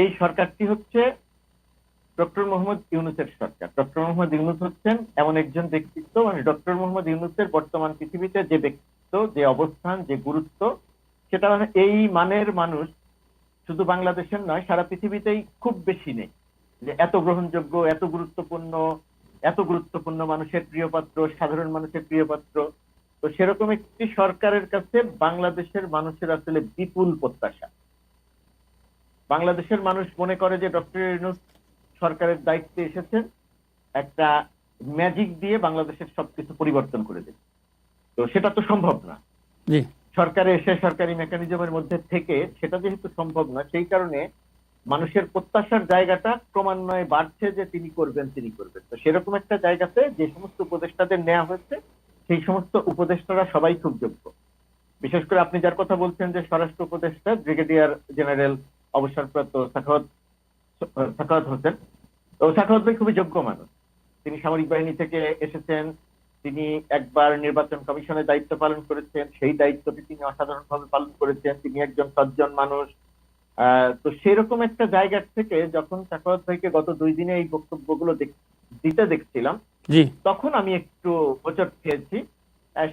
এই সরকারটি হচ্ছে ডক্টর মোহাম্মদ ইউনুসের সরকার। ডক্টর মোহাম্মদ ইউনুস হচ্ছেন এমন একজন ব্যক্তিত্ব মানে ডক্টর মোহাম্মদ ইউনুসের বর্তমান পৃথিবীতে যে ব্যক্তিত্ব, যে অবস্থান, যে গুরুত্ব, সেটা মানে এই মানের মানুষ শুধু বাংলাদেশের নয়, সারা পৃথিবীতেই খুব বেশি নেই। যে এত গ্রহণযোগ্য, এত গুরুত্বপূর্ণ এত গুরুত্বপূর্ণ মানুষের প্রিয়পাত্র সাধারণ মানুষের প্রিয়পাত্র তো সেরকম একটি সরকারের কাছে বাংলাদেশের মানুষের আসলে বিপুল প্রত্যাশা। বাংলাদেশের মানুষ মনে করে যে ডক্টর ইউনুস সরকারের দায়িত্বে এসেছেন একটা ম্যাজিক দিয়ে বাংলাদেশের সবকিছু পরিবর্তন করে দেবে তো সেটা তো সম্ভব না। সরকারে এসে সরকারি মেকানিজমের মধ্যে থেকে সেটা যেহেতু সম্ভব না সেই কারণে মানুষের প্রত্যাশার জায়গাটা ক্রমান্বয়ে বাড়ছে যে তিনি করবেন তিনি করবেন। তো সেরকম একটা জায়গাতে যে সমস্ত উপদেষ্টাদের নেওয়া হয়েছে সেই সমস্ত উপদেষ্টারা সবাই খুব যোগ্য। বিশেষ করে আপনি যার কথা বলছেন যে স্বরাষ্ট্র উপদেষ্টা ব্রিগেডিয়ার জেনারেল অবসরপ্রাপ্ত সাখাওয়াত সাখাওয়াত হোসেন। তো সাখাওয়াত ভাই খুবই যোগ্য মানুষ। তিনি সামরিক বাহিনী থেকে এসেছেন তিনি একবার নির্বাচন কমিশনের দায়িত্ব পালন করেছেন সেই দায়িত্বটি তিনি অসাধারণভাবে পালন করেছেন তিনি একজন সজ্জন মানুষ। তো সেরকম একটা জায়গা থেকে যখন সাখাওয়াত ভাইকে গত দুই দিনে এই বক্তব্যগুলো দিতে দেখছিলাম তখন আমি একটু হোচট খেয়েছি।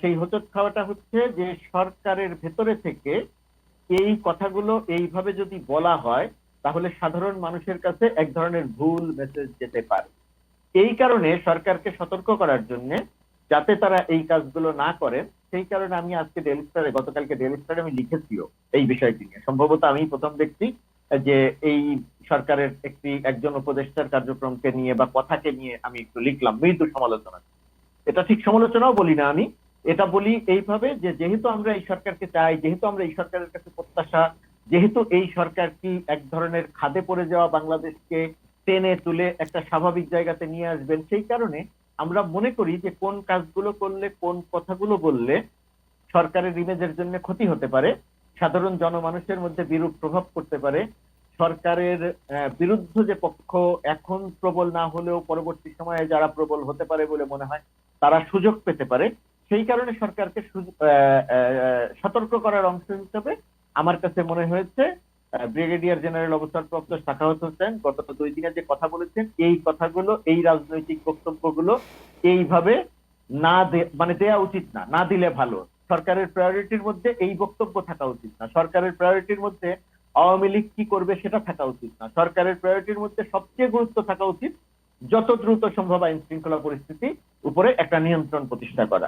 সেই হোচট খাওয়াটা হচ্ছে যে সরকারের ভেতরে থেকে এই কথাগুলো এইভাবে যদি বলা হয় তাহলে সাধারণ মানুষের কাছে এক ধরনের ভুল মেসেজ যেতে পারে। এই কারণে সরকারকে সতর্ক করার জন্য যাতে তারা এই কাজগুলো না করেন সেই কারণে আমি আজকে ডেলি স্টারে গতকালকে ডেলি স্টারে আমি লিখেছিও এই বিষয়টি নিয়ে। সম্ভবত আমি প্রথম আহ, যে এই সরকারের একটি একজন উপদেষ্টার কার্যক্রমকে নিয়ে বা কথাকে নিয়ে আমি একটু লিখলাম মৃদু সমালোচনা। এটা ঠিক সমালোচনাও বলি না আমি এটা বলি এইভাবে যে যেহেতু আমরা এই সরকারকে চাই, যেহেতু আমরা এই সরকারের কাছে প্রত্যাশা, যেহেতু এই সরকার কি এক ধরনের খাদে পড়ে যাওয়া বাংলাদেশকে টেনে তুলে একটা স্বাভাবিক জায়গাতে নিয়ে আসবেন, সেই কারণে আমরা মনে করি যে কোন কাজগুলো করলে, কোন কথাগুলো বললে সরকারের ইমেজের জন্য ক্ষতি হতে পারে, সাধারণ জনমানুষের মধ্যে বিরূপ প্রভাব পড়তে পারে, সরকারের বিরুদ্ধ যে পক্ষ এখন প্রবল না হলেও পরবর্তী সময়ে যারা প্রবল হতে পারে বলে মনে হয়, তারা সুযোগ পেতে পারে সেই কারণে সরকারকে সতর্ক করার অংশ হিসেবে আমার কাছে মনে হয়েছে ব্রিগেডিয়ার জেনারেল অবসরপ্রাপ্ত শাখাওয়াত হোসেন গত দুই দিনে যে কথা বলেছেন, এই কথাগুলো, এই রাজনৈতিক বক্তব্যগুলো এইভাবে না মানে দেয়া উচিত না না দিলে ভালো। সরকারের প্রায়োরিটির মধ্যে এই বক্তব্য থাকা উচিত না। সরকারের প্রায়োরিটির মধ্যে আওয়ামী লীগ কি করবে সেটা থাকা উচিত না। সরকারের প্রায়োরিটির মধ্যে সবচেয়ে গুরুত্ব থাকা উচিত, যত দ্রুত সম্ভব আইন শৃঙ্খলা পরিস্থিতি উপরে একটা নিয়ন্ত্রণ প্রতিষ্ঠা করা।